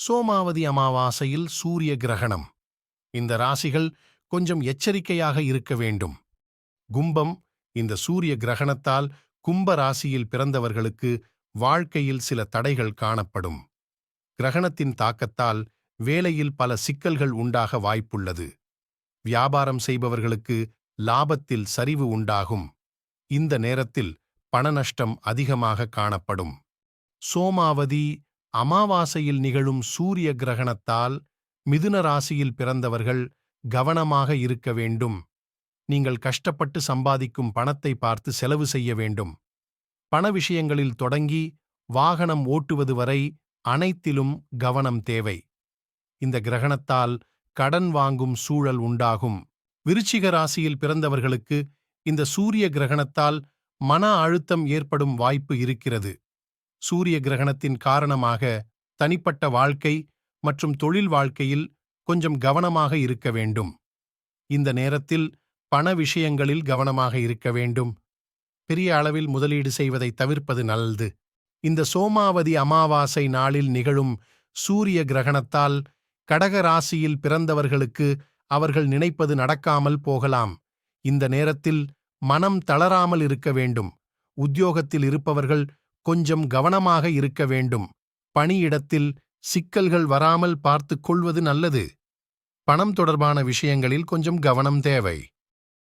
சோமாவதி அமாவாசையில் சூரிய கிரகணம். இந்த ராசிகள் கொஞ்சம் எச்சரிக்கையாக இருக்க வேண்டும். கும்பம் இந்த சூரிய கிரகணத்தால் கும்ப ராசியில் பிறந்தவர்களுக்கு வாழ்க்கையில் சில தடைகள் காணப்படும். கிரகணத்தின் தாக்கத்தால் வேலையில் பல சிக்கல்கள் உண்டாக வாய்ப்புள்ளது. வியாபாரம் செய்பவர்களுக்கு லாபத்தில் சரிவு உண்டாகும். இந்த நேரத்தில் பணநஷ்டம் அதிகமாக காணப்படும். சோமாவதி அமாவாசையில் நிகழும் சூரிய கிரகணத்தால் மிதுன ராசியில் பிறந்தவர்கள் கவனமாக இருக்க வேண்டும். நீங்கள் கஷ்டப்பட்டு சம்பாதிக்கும் பணத்தை பார்த்து செலவு செய்ய வேண்டும். பண விஷயங்களில் தொடங்கி வாகனம் ஓட்டுவது வரை அனைத்திலும் கவனம் தேவை. இந்த கிரகணத்தால் கடன் வாங்கும் சூழல் உண்டாகும். விருச்சிக ராசியில் பிறந்தவர்களுக்கு இந்த சூரிய கிரகணத்தால் மன அழுத்தம் ஏற்படும் வாய்ப்பு இருக்கிறது. சூரிய கிரகணத்தின் காரணமாக தனிப்பட்ட வாழ்க்கை மற்றும் தொழில் வாழ்க்கையில் கொஞ்சம் கவனமாக இருக்க வேண்டும். இந்த நேரத்தில் பண விஷயங்களில் கவனமாக இருக்க வேண்டும். பெரிய அளவில் முதலீடு செய்வதை தவிர்ப்பது நல்லது. இந்த சோமாவதி அமாவாசை நாளில் நிகழும் சூரிய கிரகணத்தால் கடக ராசியில் பிறந்தவர்களுக்கு அவர்கள் நினைப்பது நடக்காமல் போகலாம். இந்த நேரத்தில் மனம் தளராமல் இருக்க வேண்டும். உத்தியோகத்தில் இருப்பவர்கள் கொஞ்சம் கவனமாக இருக்க வேண்டும். பணியிடத்தில் சிக்கல்கள் வராமல் பார்த்துக் கொள்வது நல்லது. பணம் தொடர்பான விஷயங்களில் கொஞ்சம் கவனம் தேவை.